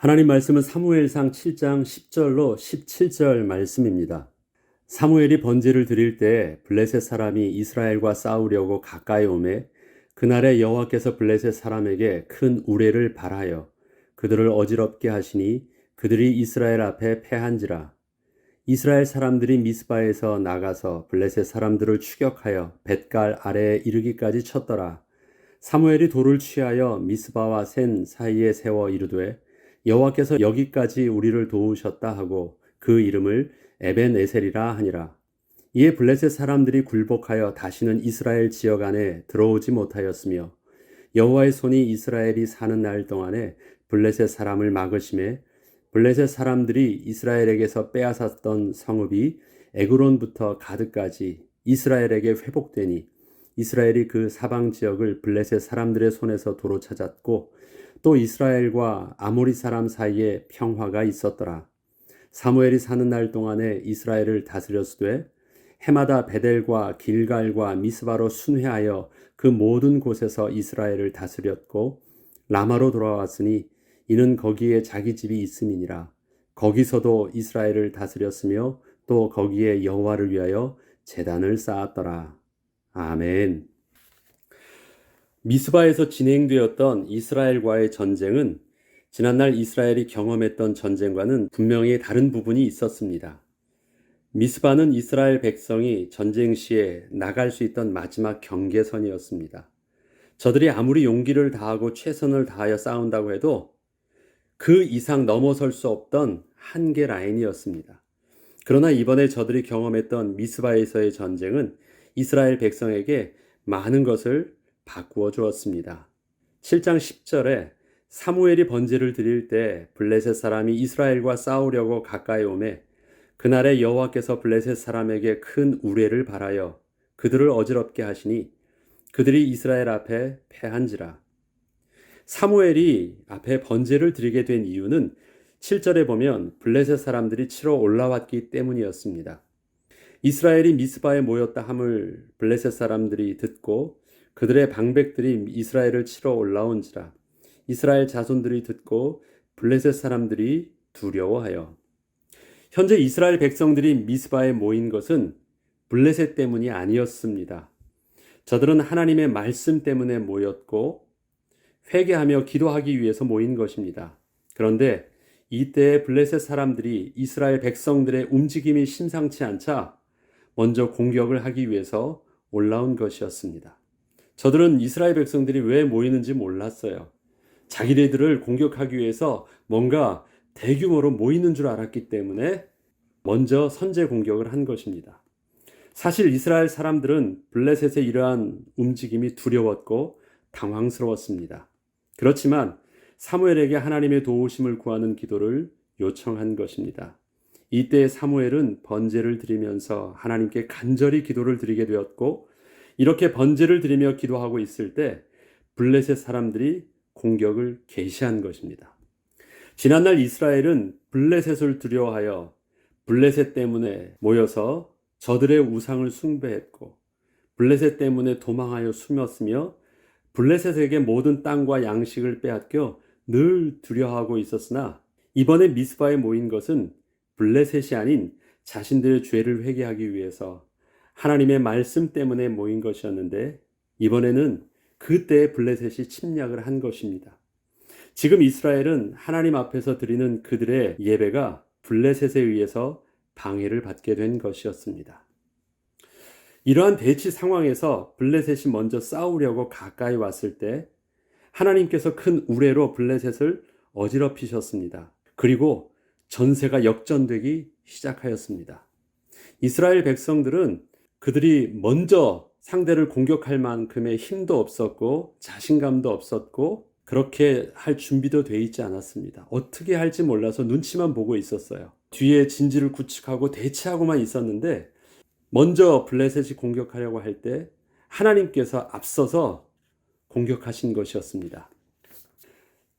하나님 말씀은 사무엘상 7장 10절로 17절 말씀입니다. 사무엘이 번제를 드릴 때 블레셋 사람이 이스라엘과 싸우려고 가까이 오매 그날에 여호와께서 블레셋 사람에게 큰 우레를 발하여 그들을 어지럽게 하시니 그들이 이스라엘 앞에 패한지라 이스라엘 사람들이 미스바에서 나가서 블레셋 사람들을 추격하여 뱃갈 아래에 이르기까지 쳤더라 사무엘이 돌을 취하여 미스바와 센 사이에 세워 이르되 여호와께서 여기까지 우리를 도우셨다 하고 그 이름을 에벤에셀이라 하니라. 이에 블레셋 사람들이 굴복하여 다시는 이스라엘 지역 안에 들어오지 못하였으며 여호와의 손이 이스라엘이 사는 날 동안에 블레셋 사람을 막으심에 블레셋 사람들이 이스라엘에게서 빼앗았던 성읍이 에그론부터 가드까지 이스라엘에게 회복되니 이스라엘이 그 사방 지역을 블레셋 사람들의 손에서 도로 찾았고 또 이스라엘과 아모리 사람 사이에 평화가 있었더라. 사무엘이 사는 날 동안에 이스라엘을 다스렸으되 해마다 베델과 길갈과 미스바로 순회하여 그 모든 곳에서 이스라엘을 다스렸고 라마로 돌아왔으니 이는 거기에 자기 집이 있음이니라. 거기서도 이스라엘을 다스렸으며 또 거기에 여호와를 위하여 제단을 쌓았더라. 아멘. 미스바에서 진행되었던 이스라엘과의 전쟁은 지난날 이스라엘이 경험했던 전쟁과는 분명히 다른 부분이 있었습니다. 미스바는 이스라엘 백성이 전쟁 시에 나갈 수 있던 마지막 경계선이었습니다. 저들이 아무리 용기를 다하고 최선을 다하여 싸운다고 해도 그 이상 넘어설 수 없던 한계 라인이었습니다. 그러나 이번에 저들이 경험했던 미스바에서의 전쟁은 이스라엘 백성에게 많은 것을 바꾸어 주었습니다. 7장 10절에 사무엘이 번제를 드릴 때 블레셋 사람이 이스라엘과 싸우려고 가까이 오매 그날에 여호와께서 블레셋 사람에게 큰 우레를 발하여 그들을 어지럽게 하시니 그들이 이스라엘 앞에 패한지라. 사무엘이 앞에 번제를 드리게 된 이유는 7절에 보면 블레셋 사람들이 치러 올라왔기 때문이었습니다. 이스라엘이 미스바에 모였다 함을 블레셋 사람들이 듣고 그들의 방백들이 이스라엘을 치러 올라온지라 이스라엘 자손들이 듣고 블레셋 사람들이 두려워하여 현재 이스라엘 백성들이 미스바에 모인 것은 블레셋 때문이 아니었습니다. 저들은 하나님의 말씀 때문에 모였고 회개하며 기도하기 위해서 모인 것입니다. 그런데 이때 블레셋 사람들이 이스라엘 백성들의 움직임이 심상치 않자 먼저 공격을 하기 위해서 올라온 것이었습니다. 저들은 이스라엘 백성들이 왜 모이는지 몰랐어요. 자기네들을 공격하기 위해서 뭔가 대규모로 모이는 줄 알았기 때문에 먼저 선제 공격을 한 것입니다. 사실 이스라엘 사람들은 블레셋의 이러한 움직임이 두려웠고 당황스러웠습니다. 그렇지만 사무엘에게 하나님의 도우심을 구하는 기도를 요청한 것입니다. 이때 사무엘은 번제를 드리면서 하나님께 간절히 기도를 드리게 되었고 이렇게 번제를 드리며 기도하고 있을 때 블레셋 사람들이 공격을 개시한 것입니다. 지난날 이스라엘은 블레셋을 두려워하여 블레셋 때문에 모여서 저들의 우상을 숭배했고 블레셋 때문에 도망하여 숨었으며 블레셋에게 모든 땅과 양식을 빼앗겨 늘 두려워하고 있었으나 이번에 미스바에 모인 것은 블레셋이 아닌 자신들의 죄를 회개하기 위해서 하나님의 말씀 때문에 모인 것이었는데 이번에는 그때 블레셋이 침략을 한 것입니다. 지금 이스라엘은 하나님 앞에서 드리는 그들의 예배가 블레셋에 의해서 방해를 받게 된 것이었습니다. 이러한 대치 상황에서 블레셋이 먼저 싸우려고 가까이 왔을 때 하나님께서 큰 우레로 블레셋을 어지럽히셨습니다. 그리고 전세가 역전되기 시작하였습니다. 이스라엘 백성들은 그들이 먼저 상대를 공격할 만큼의 힘도 없었고 자신감도 없었고 그렇게 할 준비도 돼 있지 않았습니다. 어떻게 할지 몰라서 눈치만 보고 있었어요. 뒤에 진지를 구축하고 대치하고만 있었는데 먼저 블레셋이 공격하려고 할 때 하나님께서 앞서서 공격하신 것이었습니다.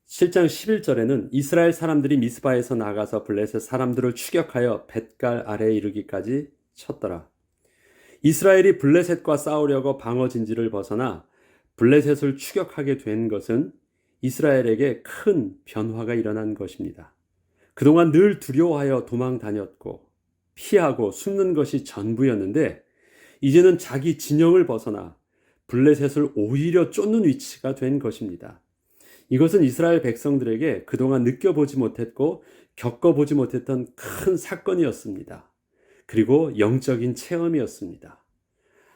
7장 11절에는 이스라엘 사람들이 미스바에서 나가서 블레셋 사람들을 추격하여 뱃갈 아래에 이르기까지 쳤더라. 이스라엘이 블레셋과 싸우려고 방어 진지를 벗어나 블레셋을 추격하게 된 것은 이스라엘에게 큰 변화가 일어난 것입니다. 그동안 늘 두려워하여 도망 다녔고 피하고 숨는 것이 전부였는데 이제는 자기 진영을 벗어나 블레셋을 오히려 쫓는 위치가 된 것입니다. 이것은 이스라엘 백성들에게 그동안 느껴보지 못했고 겪어보지 못했던 큰 사건이었습니다. 그리고 영적인 체험이었습니다.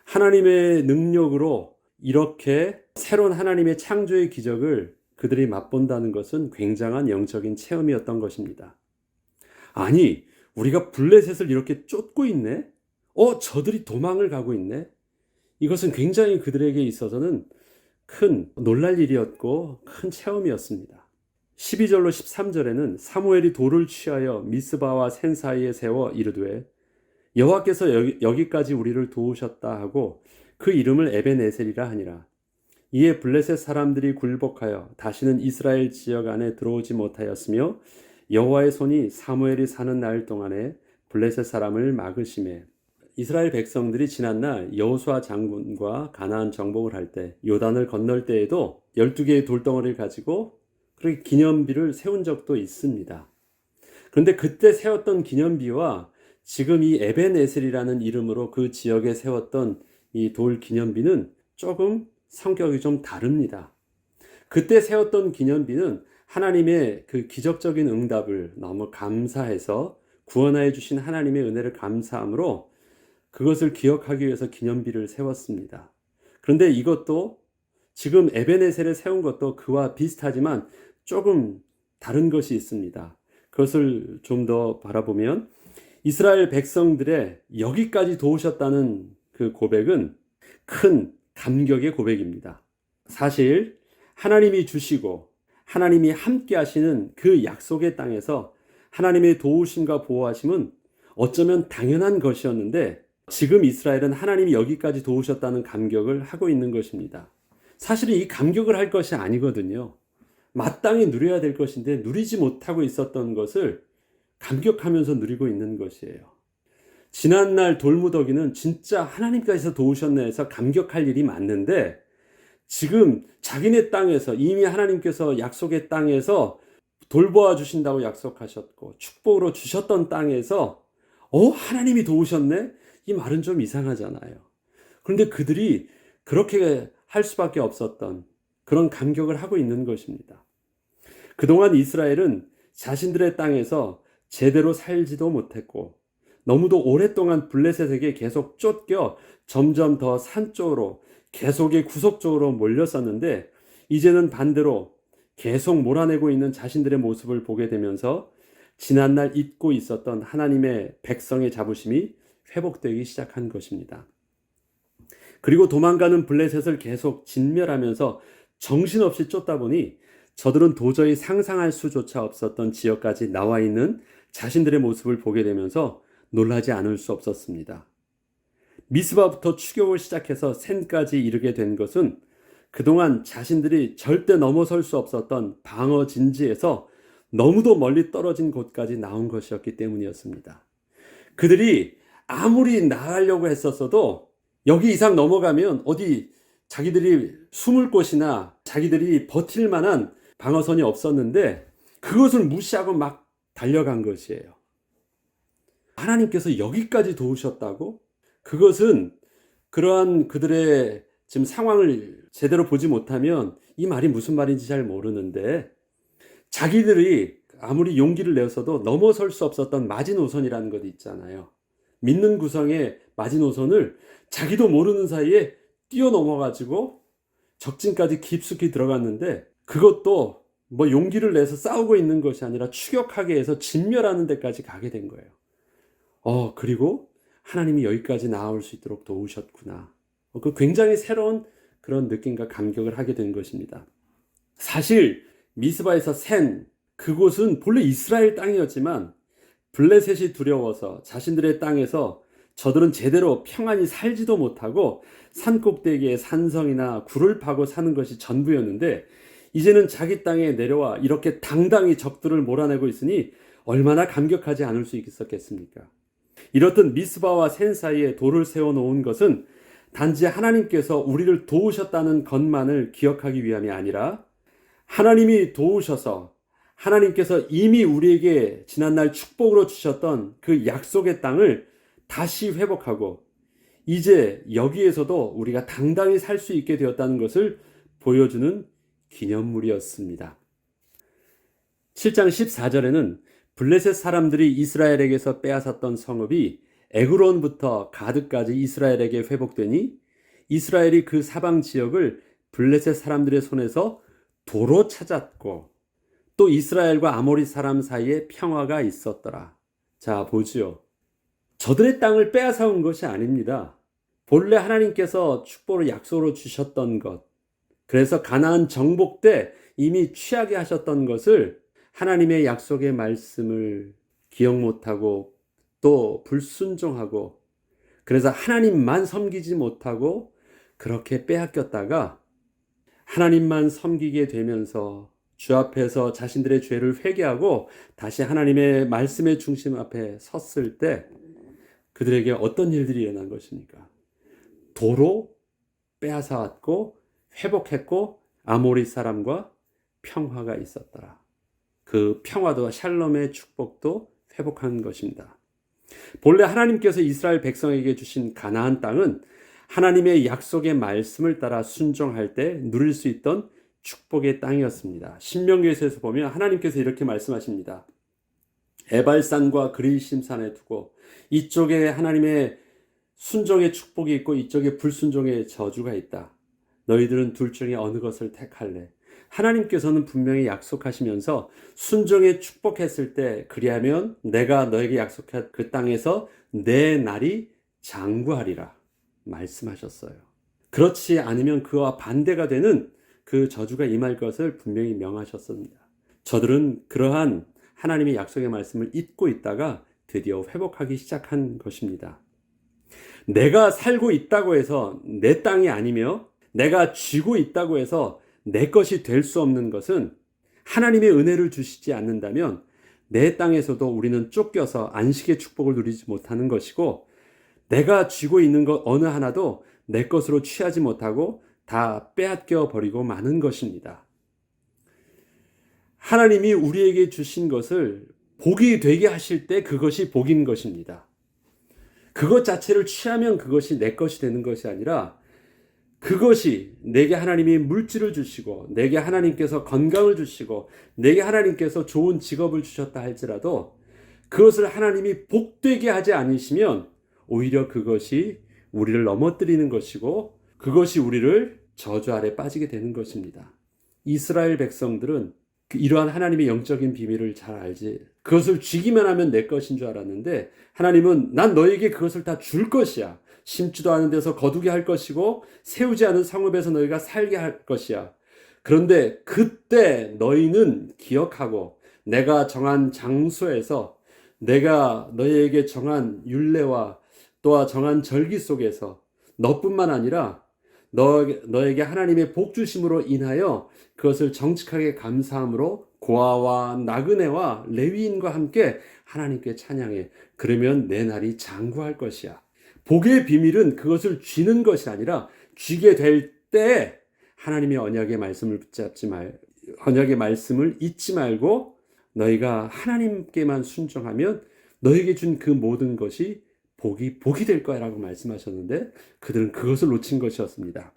하나님의 능력으로 이렇게 새로운 하나님의 창조의 기적을 그들이 맛본다는 것은 굉장한 영적인 체험이었던 것입니다. 아니, 우리가 블레셋을 이렇게 쫓고 있네? 어, 저들이 도망을 가고 있네? 이것은 굉장히 그들에게 있어서는 큰 놀랄 일이었고 큰 체험이었습니다. 12절로 13절에는 사무엘이 돌을 취하여 미스바와 센 사이에 세워 이르되 여호와께서 여기, 여기 까지 우리를 도우셨다 하고 그 이름을 에벤에셀이라 하니라. 이에 블레셋 사람들이 굴복하여 다시는 이스라엘 지역 안에 들어오지 못하였으며 여호와의 손이 사무엘이 사는 날 동안에 블레셋 사람을 막으심에 이스라엘 백성들이 지난날 여호수아 장군과 가나안 정복을 할 때 요단을 건널 때에도 12개의 돌덩어리를 가지고 그렇게 기념비를 세운 적도 있습니다. 그런데 그때 세웠던 기념비와 지금 이 에벤에셀이라는 이름으로 그 지역에 세웠던 이 돌 기념비는 조금 성격이 좀 다릅니다. 그때 세웠던 기념비는 하나님의 그 기적적인 응답을 너무 감사해서 구원하여 주신 하나님의 은혜를 감사함으로 그것을 기억하기 위해서 기념비를 세웠습니다. 그런데 이것도 지금 에베네셀에 세운 것도 그와 비슷하지만 조금 다른 것이 있습니다. 그것을 좀 더 바라보면 이스라엘 백성들의 여기까지 도우셨다는 그 고백은 큰 감격의 고백입니다. 사실 하나님이 주시고 하나님이 함께 하시는 그 약속의 땅에서 하나님의 도우심과 보호하심은 어쩌면 당연한 것이었는데 지금 이스라엘은 하나님이 여기까지 도우셨다는 감격을 하고 있는 것입니다. 사실은 이 감격을 할 것이 아니거든요. 마땅히 누려야 될 것인데 누리지 못하고 있었던 것을 감격하면서 누리고 있는 것이에요. 지난날 돌무더기는 진짜 하나님께서 도우셨네 해서 감격할 일이 맞는데 지금 자기네 땅에서 이미 하나님께서 약속의 땅에서 돌보아 주신다고 약속하셨고 축복으로 주셨던 땅에서 어 하나님이 도우셨네 이 말은 좀 이상하잖아요. 그런데 그들이 그렇게 할 수밖에 없었던 그런 감격을 하고 있는 것입니다. 그동안 이스라엘은 자신들의 땅에서 제대로 살지도 못했고 너무도 오랫동안 블레셋에게 계속 쫓겨 점점 더 산 쪽으로 계속의 구속 쪽으로 몰렸었는데 이제는 반대로 계속 몰아내고 있는 자신들의 모습을 보게 되면서 지난날 잊고 있었던 하나님의 백성의 자부심이 회복되기 시작한 것입니다. 그리고 도망가는 블레셋을 계속 진멸하면서 정신없이 쫓다 보니 저들은 도저히 상상할 수조차 없었던 지역까지 나와 있는 자신들의 모습을 보게 되면서 놀라지 않을 수 없었습니다. 미스바부터 추격을 시작해서 센까지 이르게 된 것은 그동안 자신들이 절대 넘어설 수 없었던 방어 진지에서 너무도 멀리 떨어진 곳까지 나온 것이었기 때문이었습니다. 그들이 아무리 나가려고 했었어도 여기 이상 넘어가면 어디 자기들이 숨을 곳이나 자기들이 버틸 만한 방어선이 없었는데 그것을 무시하고 막 달려간 것이에요. 하나님께서 여기까지 도우셨다고? 그것은 그러한 그들의 지금 상황을 제대로 보지 못하면 이 말이 무슨 말인지 잘 모르는데 자기들이 아무리 용기를 내서도 넘어설 수 없었던 마지노선이라는 것 있잖아요. 믿는 구성의 마지노선을 자기도 모르는 사이에 뛰어넘어가지고 적진까지 깊숙이 들어갔는데 그것도 뭐 용기를 내서 싸우고 있는 것이 아니라 추격하게 해서 진멸하는 데까지 가게 된 거예요. 어, 그리고 하나님이 여기까지 나아올 수 있도록 도우셨구나. 어, 그 굉장히 새로운 그런 느낌과 감격을 하게 된 것입니다. 사실 미스바에서 센 그곳은 본래 이스라엘 땅이었지만 블레셋이 두려워서 자신들의 땅에서 저들은 제대로 평안히 살지도 못하고 산 꼭대기에 산성이나 굴을 파고 사는 것이 전부였는데 이제는 자기 땅에 내려와 이렇게 당당히 적들을 몰아내고 있으니 얼마나 감격하지 않을 수 있었겠습니까? 이렇듯 미스바와 센 사이에 돌을 세워 놓은 것은 단지 하나님께서 우리를 도우셨다는 것만을 기억하기 위함이 아니라 하나님이 도우셔서 하나님께서 이미 우리에게 지난날 축복으로 주셨던 그 약속의 땅을 다시 회복하고 이제 여기에서도 우리가 당당히 살 수 있게 되었다는 것을 보여주는 기념물이었습니다. 7장 14절에는 블레셋 사람들이 이스라엘에게서 빼앗았던 성읍이 에그론부터 가드까지 이스라엘에게 회복되니 이스라엘이 그 사방 지역을 블레셋 사람들의 손에서 도로 찾았고 또 이스라엘과 아모리 사람 사이에 평화가 있었더라. 자, 보지요. 저들의 땅을 빼앗아 온 것이 아닙니다. 본래 하나님께서 축복을 약속으로 주셨던 것. 그래서 가나안 정복 때 이미 취하게 하셨던 것을 하나님의 약속의 말씀을 기억 못하고 또 불순종하고 그래서 하나님만 섬기지 못하고 그렇게 빼앗겼다가 하나님만 섬기게 되면서 주 앞에서 자신들의 죄를 회개하고 다시 하나님의 말씀의 중심 앞에 섰을 때 그들에게 어떤 일들이 일어난 것입니까? 도로 빼앗아 왔고 회복했고 아모리 사람과 평화가 있었더라. 그 평화도 샬롬의 축복도 회복한 것입니다. 본래 하나님께서 이스라엘 백성에게 주신 가나안 땅은 하나님의 약속의 말씀을 따라 순종할 때 누릴 수 있던 축복의 땅이었습니다. 신명기에서 보면 하나님께서 이렇게 말씀하십니다. 에발산과 그리심산에 두고 이쪽에 하나님의 순종의 축복이 있고 이쪽에 불순종의 저주가 있다. 너희들은 둘 중에 어느 것을 택할래? 하나님께서는 분명히 약속하시면서 순종에 축복했을 때 그리하면 내가 너에게 약속한 그 땅에서 내 날이 장구하리라 말씀하셨어요. 그렇지 않으면 그와 반대가 되는 그 저주가 임할 것을 분명히 명하셨습니다. 저들은 그러한 하나님의 약속의 말씀을 잊고 있다가 드디어 회복하기 시작한 것입니다. 내가 살고 있다고 해서 내 땅이 아니며 내가 쥐고 있다고 해서 내 것이 될 수 없는 것은 하나님의 은혜를 주시지 않는다면 내 땅에서도 우리는 쫓겨서 안식의 축복을 누리지 못하는 것이고 내가 쥐고 있는 것 어느 하나도 내 것으로 취하지 못하고 다 빼앗겨 버리고 마는 것입니다. 하나님이 우리에게 주신 것을 복이 되게 하실 때 그것이 복인 것입니다. 그것 자체를 취하면 그것이 내 것이 되는 것이 아니라 그것이 내게 하나님이 물질을 주시고 내게 하나님께서 건강을 주시고 내게 하나님께서 좋은 직업을 주셨다 할지라도 그것을 하나님이 복되게 하지 않으시면 오히려 그것이 우리를 넘어뜨리는 것이고 그것이 우리를 저주 아래 빠지게 되는 것입니다. 이스라엘 백성들은 그 이러한 하나님의 영적인 비밀을 잘 알지. 그것을 쥐기만 하면 내 것인 줄 알았는데 하나님은 난 너에게 그것을 다 줄 것이야. 심지도 않은 데서 거두게 할 것이고 세우지 않은 성읍에서 너희가 살게 할 것이야. 그런데 그때 너희는 기억하고 내가 정한 장소에서 내가 너희에게 정한 율례와 또한 정한 절기 속에서 너뿐만 아니라 너, 너에게 하나님의 복 주심으로 인하여 그것을 정직하게 감사함으로 고아와 나그네와 레위인과 함께 하나님께 찬양해. 그러면 내 날이 장구할 것이야. 복의 비밀은 그것을 쥐는 것이 아니라 쥐게 될 때 하나님의 언약의 말씀을 붙잡지 말, 언약의 말씀을 잊지 말고 너희가 하나님께만 순종하면 너에게 준 그 모든 것이 복이 복이 될 거야라고 말씀하셨는데 그들은 그것을 놓친 것이었습니다.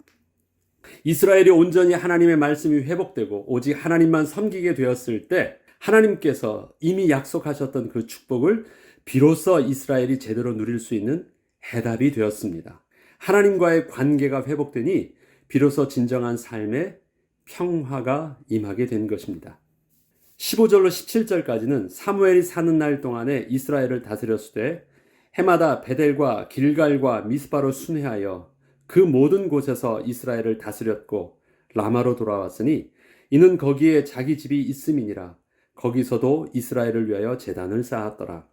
이스라엘이 온전히 하나님의 말씀이 회복되고 오직 하나님만 섬기게 되었을 때 하나님께서 이미 약속하셨던 그 축복을 비로소 이스라엘이 제대로 누릴 수 있는 해답이 되었습니다. 하나님과의 관계가 회복되니 비로소 진정한 삶의 평화가 임하게 된 것입니다. 15절로 17절까지는 사무엘이 사는 날 동안에 이스라엘을 다스렸을 해마다 베델과 길갈과 미스바로 순회하여 그 모든 곳에서 이스라엘을 다스렸고 라마로 돌아왔으니 이는 거기에 자기 집이 있음이니라 거기서도 이스라엘을 위하여 재단을 쌓았더라.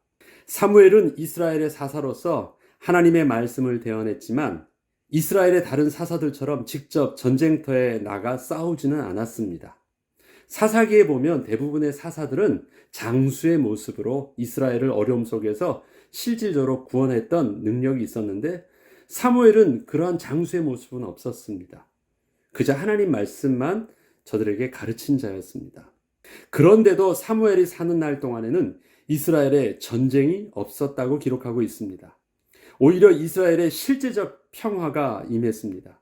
사무엘은 이스라엘의 사사로서 하나님의 말씀을 대언했지만 이스라엘의 다른 사사들처럼 직접 전쟁터에 나가 싸우지는 않았습니다. 사사기에 보면 대부분의 사사들은 장수의 모습으로 이스라엘을 어려움 속에서 실질적으로 구원했던 능력이 있었는데 사무엘은 그러한 장수의 모습은 없었습니다. 그저 하나님 말씀만 저들에게 가르친 자였습니다. 그런데도 사무엘이 사는 날 동안에는 이스라엘에 전쟁이 없었다고 기록하고 있습니다. 오히려 이스라엘의 실제적 평화가 임했습니다.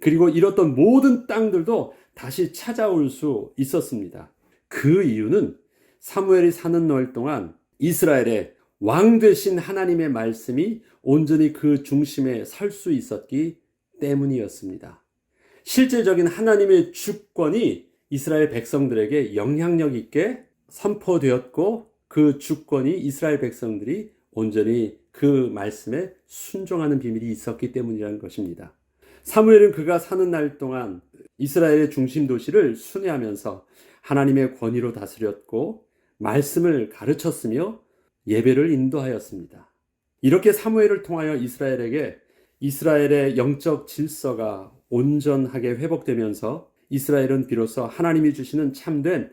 그리고 잃었던 모든 땅들도 다시 찾아올 수 있었습니다. 그 이유는 사무엘이 사는 날 동안 이스라엘의 왕 되신 하나님의 말씀이 온전히 그 중심에 설 수 있었기 때문이었습니다. 실제적인 하나님의 주권이 이스라엘 백성들에게 영향력 있게 선포되었고 그 주권이 이스라엘 백성들이 온전히 그 말씀에 순종하는 비밀이 있었기 때문이라는 것입니다. 사무엘은 그가 사는 날 동안 이스라엘의 중심 도시를 순회하면서 하나님의 권위로 다스렸고 말씀을 가르쳤으며 예배를 인도하였습니다. 이렇게 사무엘을 통하여 이스라엘에게 이스라엘의 영적 질서가 온전하게 회복되면서 이스라엘은 비로소 하나님이 주시는 참된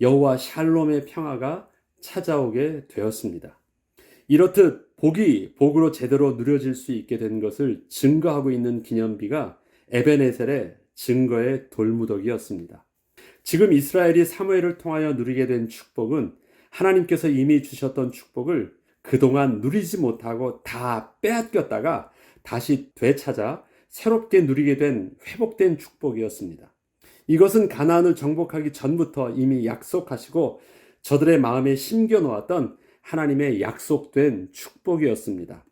여호와 샬롬의 평화가 찾아오게 되었습니다. 이렇듯 복이 복으로 제대로 누려질 수 있게 된 것을 증거하고 있는 기념비가 에베네셀의 증거의 돌무더기였습니다. 지금 이스라엘이 사무엘을 통하여 누리게 된 축복은 하나님께서 이미 주셨던 축복을 그동안 누리지 못하고 다 빼앗겼다가 다시 되찾아 새롭게 누리게 된 회복된 축복이었습니다. 이것은 가나안을 정복하기 전부터 이미 약속하시고 저들의 마음에 심겨 놓았던 하나님의 약속된 축복이었습니다.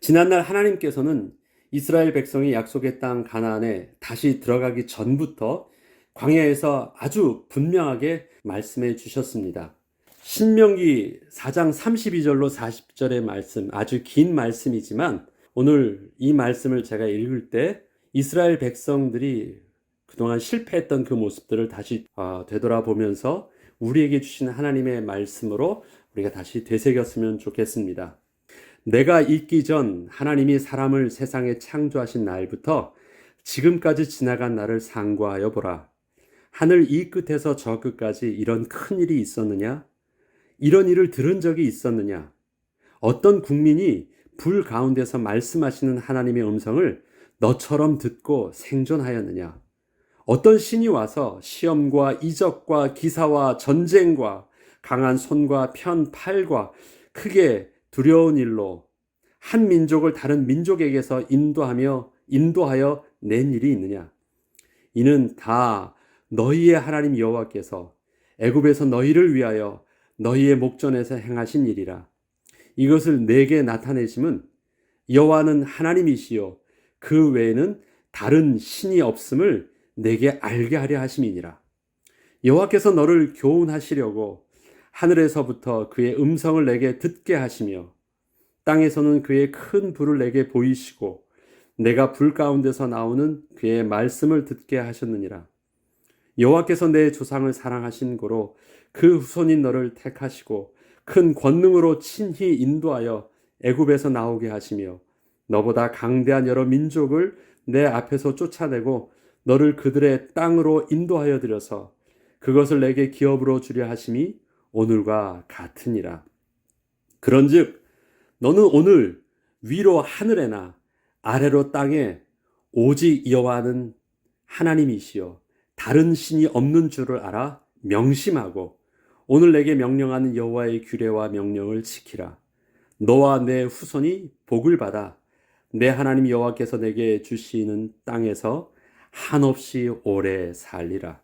지난날 하나님께서는 이스라엘 백성이 약속의 땅 가나안에 다시 들어가기 전부터 광야에서 아주 분명하게 말씀해 주셨습니다. 신명기 4장 32절로 40절의 말씀, 아주 긴 말씀이지만 오늘 이 말씀을 제가 읽을 때 이스라엘 백성들이 그동안 실패했던 그 모습들을 다시 어, 되돌아보면서 우리에게 주신 하나님의 말씀으로 우리가 다시 되새겼으면 좋겠습니다. 내가 있기 전 하나님이 사람을 세상에 창조하신 날부터 지금까지 지나간 날을 상고하여 보라. 하늘 이 끝에서 저 끝까지 이런 큰 일이 있었느냐? 이런 일을 들은 적이 있었느냐? 어떤 국민이 불 가운데서 말씀하시는 하나님의 음성을 너처럼 듣고 생존하였느냐? 어떤 신이 와서 시험과 이적과 기사와 전쟁과 강한 손과 편 팔과 크게 두려운 일로 한 민족을 다른 민족에게서 인도하며 인도하여 낸 일이 있느냐? 이는 다 너희의 하나님 여호와께서 애굽에서 너희를 위하여 너희의 목전에서 행하신 일이라. 이것을 내게 나타내심은 여호와는 하나님이시요 그 외에는 다른 신이 없음을 내게 알게 하려 하심이니라. 여호와께서 너를 교훈하시려고 하늘에서부터 그의 음성을 내게 듣게 하시며 땅에서는 그의 큰 불을 내게 보이시고 내가 불 가운데서 나오는 그의 말씀을 듣게 하셨느니라. 여호와께서 내 조상을 사랑하신 고로 그 후손인 너를 택하시고 큰 권능으로 친히 인도하여 애굽에서 나오게 하시며 너보다 강대한 여러 민족을 내 앞에서 쫓아내고 너를 그들의 땅으로 인도하여 들여서 그것을 내게 기업으로 주려 하심이 오늘과 같으니라. 그런즉 너는 오늘 위로 하늘에나 아래로 땅에 오직 여호와는 하나님이시요 다른 신이 없는 줄을 알아 명심하고 오늘 내게 명령하는 여호와의 규례와 명령을 지키라. 너와 내 후손이 복을 받아 내 하나님 여호와께서 내게 주시는 땅에서 한없이 오래 살리라.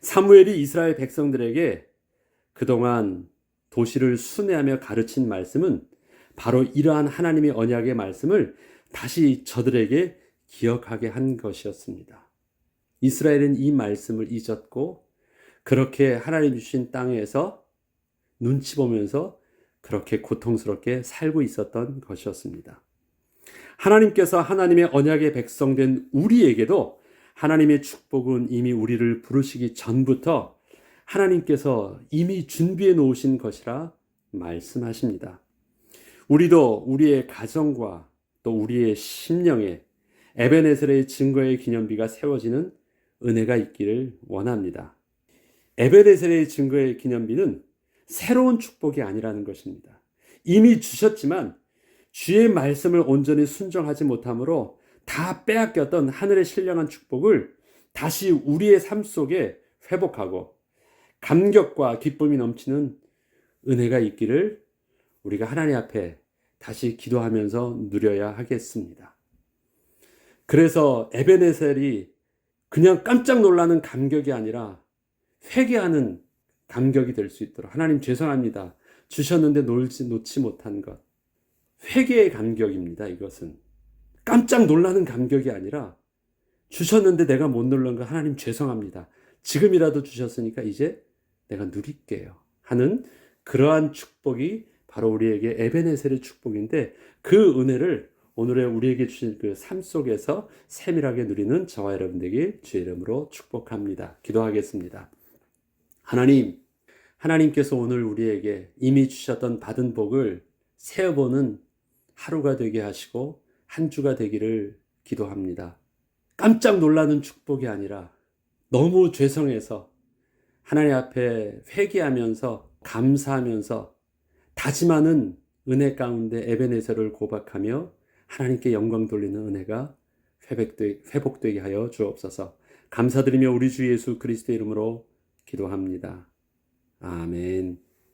사무엘이 이스라엘 백성들에게 그동안 도시를 순회하며 가르친 말씀은 바로 이러한 하나님의 언약의 말씀을 다시 저들에게 기억하게 한 것이었습니다. 이스라엘은 이 말씀을 잊었고 그렇게 하나님 주신 땅에서 눈치 보면서 그렇게 고통스럽게 살고 있었던 것이었습니다. 하나님께서 하나님의 언약의 백성된 우리에게도 하나님의 축복은 이미 우리를 부르시기 전부터 하나님께서 이미 준비해 놓으신 것이라 말씀하십니다. 우리도 우리의 가정과 또 우리의 심령에 에베네셀의 증거의 기념비가 세워지는 은혜가 있기를 원합니다. 에베네셀의 증거의 기념비는 새로운 축복이 아니라는 것입니다. 이미 주셨지만 주의 말씀을 온전히 순종하지 못함으로 다 빼앗겼던 하늘의 신령한 축복을 다시 우리의 삶 속에 회복하고 감격과 기쁨이 넘치는 은혜가 있기를 우리가 하나님 앞에 다시 기도하면서 누려야 하겠습니다. 그래서 에베네셀이 그냥 깜짝 놀라는 감격이 아니라 회개하는 감격이 될 수 있도록 하나님 죄송합니다. 주셨는데 놓지, 놓지 못한 것. 회개의 감격입니다. 이것은 깜짝 놀라는 감격이 아니라 주셨는데 내가 못 누른 거 하나님 죄송합니다. 지금이라도 주셨으니까 이제 내가 누릴게요. 하는 그러한 축복이 바로 우리에게 에베네셀의 축복인데 그 은혜를 오늘의 우리에게 주신 그 삶 속에서 세밀하게 누리는 저와 여러분들에게 주의 이름으로 축복합니다. 기도하겠습니다. 하나님, 하나님께서 오늘 우리에게 이미 주셨던 받은 복을 세어보는 하루가 되게 하시고 한 주가 되기를 기도합니다. 깜짝 놀라는 축복이 아니라 너무 죄송해서 하나님 앞에 회개하면서 감사하면서 다짐하는 은혜 가운데 에베네셀을 고백하며 하나님께 영광 돌리는 은혜가 회복되, 회복되게 하여 주옵소서. 감사드리며 우리 주 예수 그리스도 이름으로 기도합니다. 아멘.